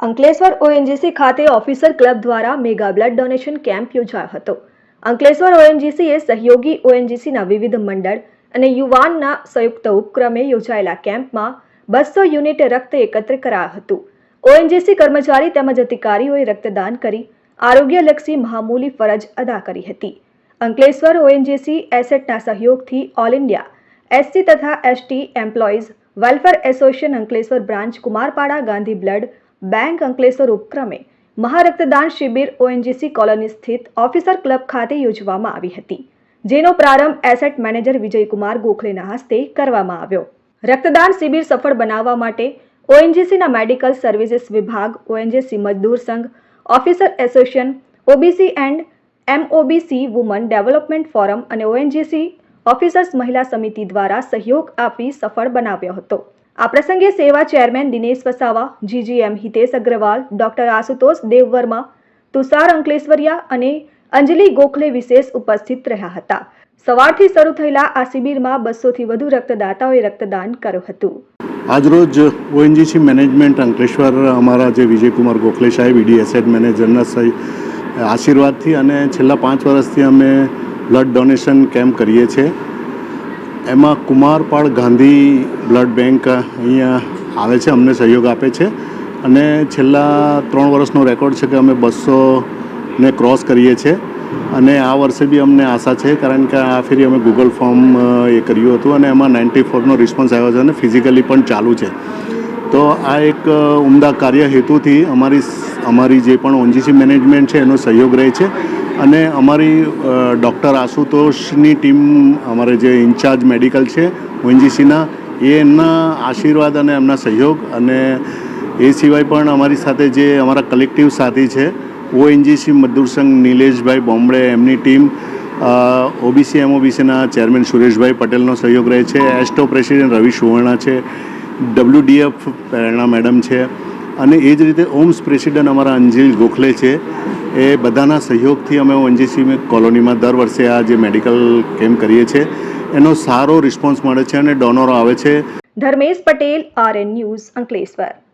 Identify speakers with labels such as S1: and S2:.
S1: Ankleshwar ONGC ખાતે officer club દ્વારા mega blood donation camp યોજાયો હતો. અંકલેશ્વર ઓએનજીસીએ સહયોગી ઓએનજીસીના વિવિધ મંડળ અને યુવાનના સંયુક્ત ઉપક્રમે યોજાયેલા કેમ્પમાં બસો યુનિટ રક્ત એકત્ર કરાયું હતું. ઓએનજીસી કર્મચારી તેમજ અધિકારીઓએ રક્તદાન કરી આરોગ્યલક્ષી મહામૂલી ફરજ અદા કરી હતી. અંકલેશ્વર ઓએનજીસી એસેટના સહયોગથી ઓલ ઇન્ડિયા એસસી તથા ST employees welfare association Ankleshwar branch Kumarpada, Gandhi blood bank Ankleshwar ઉપક્રમે મહારક્તદાન શિબિર ઓએનજીસી કોલોની સ્થિત ઓફિસર ક્લબ ખાતે યોજવામાં આવી હતી. જેનો પ્રારંભ એસેટ મેનેજર વિજયકુમાર ગોખલેના હસ્તે કરવામાં આવ્યો. રક્તદાન શિબિર સફળ બનાવવા માટે ઓએનજીસીના મેડિકલ સર્વિસીસ વિભાગ ઓએનજીસી મજદૂર સંઘ officer association OBC and MOBC woman development forum અને ઓએનજીસી ઓફિસર્સ મહિલા સમિતિ દ્વારા સહયોગ આપી સફળ બનાવ્યો હતો. આ પ્રસંગે સેવા chairman Dinesh Vasava, GGM Hitesh Agarwal, doctor Ashutosh Devvarma, Tushar Ankleshwaria અને અંજલિ ગોખલે વિશેષ ઉપસ્થિત રહ્યા હતા. સવારથી શરૂ થયેલા આ શિબિરમાં બસોથી વધુ રક્તદાતાઓએ રક્તદાન કર્યું હતું.
S2: આજરોજ ઓએનજીસી મેનેજમેન્ટ અંકલેશ્વર અમારા જે વિજયકુમાર ગોખલે સાહેબ, ઈડી એસેટ મેનેજરના આશીર્વાદથી અને છેલ્લા પાંચ વર્ષથી અમે બ્લડ ડોનેશન કેમ્પ કરીએ છીએ? એમાં કુમારપાળ ગાંધી બ્લડ બેંક અહીંયા આવે છે, અમને સહયોગ આપે છે. અને છેલ્લા ત્રણ વર્ષનો રેકોર્ડ છે કે અમે બસોને ક્રોસ કરીએ છીએ. અને આ વર્ષે બી અમને આશા છે, કારણ કે આ ફેરી અમે ગૂગલ ફોર્મ એ કર્યું હતું. અને એમાં નાઇન્ટી ફોરનો રિસ્પોન્સ આવ્યો છે અને ફિઝિકલી પણ ચાલુ છે. તો આ એક ઉમદા કાર્ય હેતુથી અમારી અમારી જે પણ ઓનજીસી મેનેજમેન્ટ છે, એનો સહયોગ રહે છે. અને અમારી ડૉક્ટર આશુતોષની ટીમ, અમારે જે ઇન્ચાર્જ મેડિકલ છે, ઓએનજીસીના, એ એમના આશીર્વાદ અને એમના સહયોગ અને એ સિવાય પણ અમારી સાથે જે અમારા કલેક્ટિવ સાથી છે, ઓએનજીસી મજદૂર સંઘ નિલેશભાઈ બોમ્બે એમની ટીમ ઓબીસી, એમઓબીસીના ચેરમેન સુરેશભાઈ પટેલનો સહયોગ રહે છે, એસ્ટો પ્રેસિડેન્ટ રવિ સુવર્ણા છે, ડબલ્યુડીએફ પ્રેરણા મેડમ છે, અને એ જ રીતે ઓમ્સ પ્રેસિડેન્ટ અમારા અંજિલ ગોખલે છે એ બધાના સહયોગથી અમે ઓએનજીસી કોલોનીમાં દર વર્ષે આ જે મેડિકલ કેમ્પ કરીએ છીએ, એનો સારો રિસ્પોન્સ મળે છે અને ડોનરો આવે છે.
S1: Dharmesh Patel RN news Ankleshwar.